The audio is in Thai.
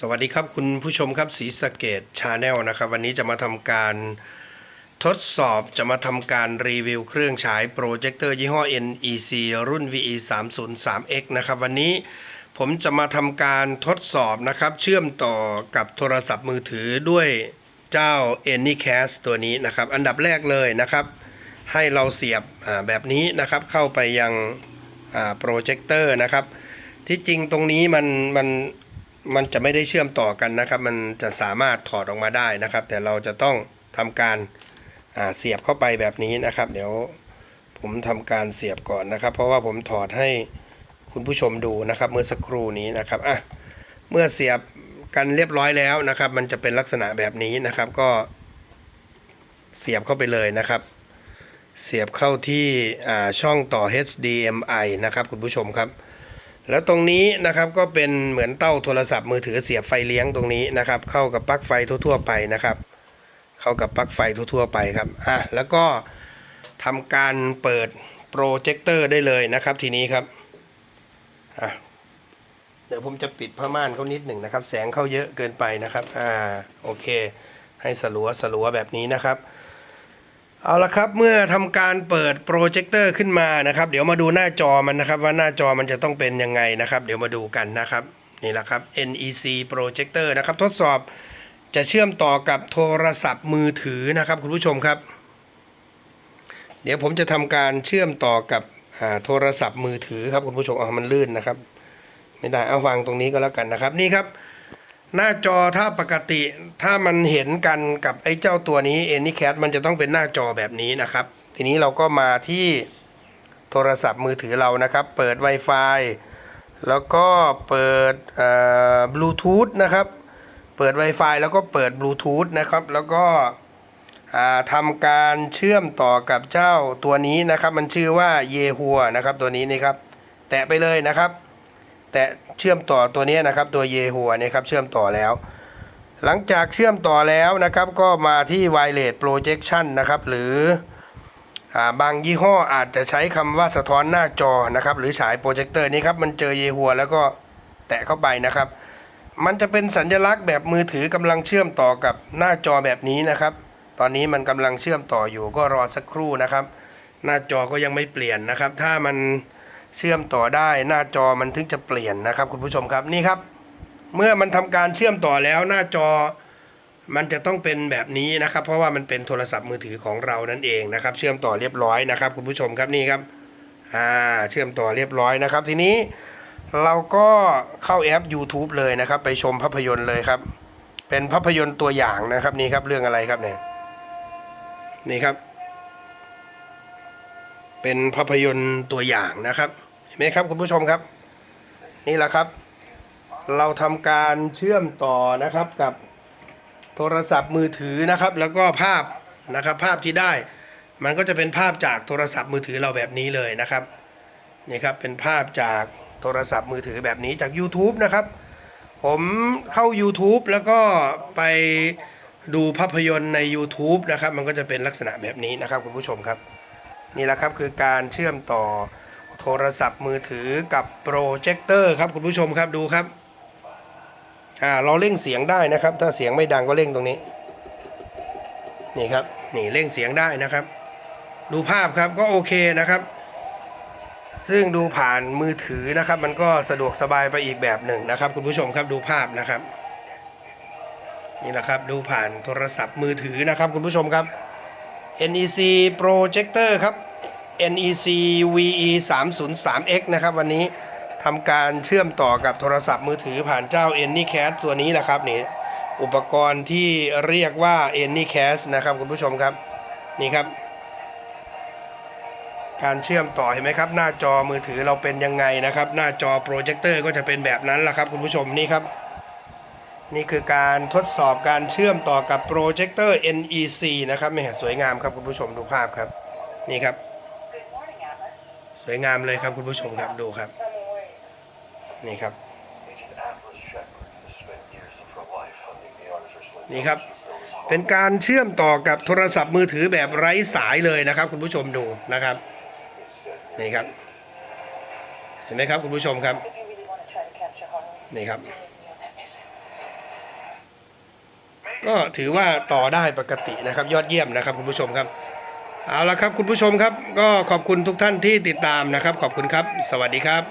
สวัสดีครับคุณผู้ชมครับสีสะเกตชาแนลนะครับ วันนี้จะมาทำการทดสอบจะมาทำการรีวิวเครื่องฉายโปรเจคเตอร์ยี่ห้อ NEC รุ่น VE 3 0 3 X นะครับวันนี้ผมจะมาทำการทดสอบนะครับ เชื่อมต่อกับโทรศัพท์มือถือด้วยเจ้า Anycast ตัวนี้นะครับ อันดับแรกเลยนะครับ ให้เราเสียบแบบนี้นะครับ เข้าไปยังโปรเจคเตอร์นะครับ ที่จริงตรงนี้มันมัน มันจะไม่ได้เชื่อมต่อกันนะครับ มันจะสามารถถอดออกมาได้นะครับ แต่เราจะต้องทำการเสียบเข้าไปแบบนี้นะครับ เดี๋ยวผมทำการเสียบก่อนนะครับ เพราะว่าผมถอดให้คุณผู้ชมดูนะครับ เมื่อสักครู่นี้นะครับอะเมื่อเสียบกันเรียบร้อยแล้วนะครับ มันจะเป็นลักษณะแบบนี้นะครับ ก็เสียบเข้าไปเลยนะครับ เสียบเข้าที่ช่องต่อ HDMI นะครับ คุณผู้ชมครับ แล้วตรงนี้นะครับก็เป็นเหมือนเต้าโทรศัพท์มือถือเสียบไฟเลี้ยงตรงนี้นะครับ เข้ากับปลั๊กไฟทั่วๆไปนะครับ เข้ากับปลั๊กไฟทั่วๆไปครับอะแล้วก็ทำการเปิดโปรเจคเตอร์ได้เลยนะครับทีนี้ครับอะเดี๋ยวผมจะปิดผ้าม่านเขานิดหนึ่งนะครับ แสงเข้าเยอะเกินไปนะครับอ่าโอเค ให้สลัวสลัวแบบนี้นะครับ เอาละครับเมื่อทำการเปิดโปรเจคเตอร์ขึ้นมานะครับ เดี๋ยวมาดูหน้าจอมันนะครับ ว่าหน้าจอมันจะต้องเป็นยังไงนะครับ เดี๋ยวมาดูกันนะครับนี่แหละครับ NEC Projector นะครับทดสอบจะเชื่อมต่อกับโทรศัพท์มือถือนะครับคุณผู้ชมครับ เดี๋ยวผมจะทำการเชื่อมต่อกับโทรศัพท์มือถือครับคุณผู้ชมเอามันลื่นนะครับ ไม่ได้เอาวางตรงนี้ก็แล้วกันนะครับ นี่ครับ หน้าจอถ้าปกติถ้ามันเห็นกันกับไอ้เจ้าตัวนี้ Anycat มันจะต้องเป็นหน้าจอแบบนี้นะครับ ทีนี้เราก็มาที่โทรศัพท์มือถือเรานะครับ เปิด Wi-Fi แล้วก็เปิดบลูทูธนะครับ เปิด Wi-Fi แล้วก็เปิดบลูทูธนะครับ แล้วก็ทำการเชื่อมต่อกับเจ้าตัวนี้นะครับ มันชื่อว่าเยฮัวนะครับตัวนี้นี่ครับ แตะไปเลยนะครับ แต่เชื่อมต่อตัวนี้นะครับตัวเยหัวเนี่ยครับเชื่อมต่อแล้ว หลังจากเชื่อมต่อแล้วนะครับก็มาที่ Wireless Projection นะครับหรืออบางยี่ห้ออาจจะใช้คำว่าสะท้อนหน้าจอนะครับหรือฉายโปรเจคเตอร์นี้ครับมันเจอเยหัวแล้วก็แตะเข้าไปนะครับ มันจะเป็นสัญลักษณ์แบบมือถือกำลังเชื่อมต่อกับหน้าจอแบบนี้นะครับ ตอนนี้มันกำลังเชื่อมต่ออยู่ก็รอสักครู่นะครับ หน้าจอก็ยังไม่เปลี่ยนนะครับ ถ้ามัน เชื่อมต่อได้หน้าจอมันถึงจะเปลี่ยนนะครับ คุณผู้ชมครับนี่ครับ เมื่อมันทำการเชื่อมต่อแล้วหน้าจอมันจะต้องเป็นแบบนี้นะครับ เพราะว่ามันเป็นโทรศัพท์มือถือของเรานั่นเองนะครับ เชื่อมต่อเรียบร้อยนะครับ คุณผู้ชมครับนี่ครับอ่าเชื่อมต่อเรียบร้อยนะครับ ทีนี้เราก็เข้าแอป YouTube เลยนะครับ ไปชมภาพยนตร์เลยครับ เป็นภาพยนตร์ตัวอย่างนะครับนี่ครับเรื่องอะไรครับเนี่ยนี่ครับ เป็นภาพยนตร์ตัวอย่างนะครับ ไหมครับคุณผู้ชมครับ นี่แหละครับ เราทำการเชื่อมต่อนะครับกับโทรศัพท์มือถือนะครับ แล้วก็ภาพนะครับภาพที่ได้ มันก็จะเป็นภาพจากโทรศัพท์มือถือเราแบบนี้เลยนะครับนี่ครับเป็นภาพจากโทรศัพท์มือถือแบบนี้จาก YouTube นะครับ ผมเข้า YouTube แล้วก็ไปดูภาพยนตร์ใน YouTube นะครับ มันก็จะเป็นลักษณะแบบนี้นะครับคุณผู้ชมครับ นี่แหละครับคือการเชื่อมต่อ ทรศัพท์มือถือกับโปรเจคเตอร์ครับคุณผู้ชมครับดูครับอ่าเราเร่งเสียงได้นะครับ ถ้าเสียงไม่ดังก็เร่งตรงนี้ นี่ครับนี่เร่งเสียงได้นะครับ ดูภาพครับก็โอเคนะครับ ซึ่งดูผ่านมือถือนะครับ มันก็สะดวกสบายไปอีกแบบหนึ่งนะครับ คุณผู้ชมครับดูภาพนะครับ นี่แหละครับดูผ่านโทรศัพท์มือถือนะครับ คุณผู้ชมครับ NEC Projector ครับ NEC VE 3 0 3 X นะครับวันนี้ทำการเชื่อมต่อกับโทรศัพท์มือถือผ่านเจ้า Anycast ตัวนี้นะครับนี่อุปกรณ์ที่เรียกว่า Anycast นะครับคุณผู้ชมครับนี่ครับ การเชื่อมต่อเห็นไหมครับ หน้าจอมือถือเราเป็นยังไงนะครับ หน้าจอโปรเจคเตอร์ก็จะเป็นแบบนั้นแหละครับคุณผู้ชมนี่ครับ นี่คือการทดสอบการเชื่อมต่อกับโปรเจคเตอร์ NEC นะครับแหม่สวยงามครับคุณผู้ชมดูภาพครับนี่ครับ สวยงามเลยครับคุณผู้ชมครับดูครับ นี่ครับ นี่ครับ เป็นการเชื่อมต่อกับโทรศัพท์มือถือแบบไร้สายเลยนะครับ คุณผู้ชมดูนะครับนี่ครับ เห็นไหมครับคุณผู้ชมครับนี่ครับ ก็ถือว่าต่อได้ปกตินะครับ ยอดเยี่ยมนะครับคุณผู้ชมครับ เอาละครับคุณผู้ชมครับ ก็ขอบคุณทุกท่านที่ติดตามนะครับ ขอบคุณครับ สวัสดีครับ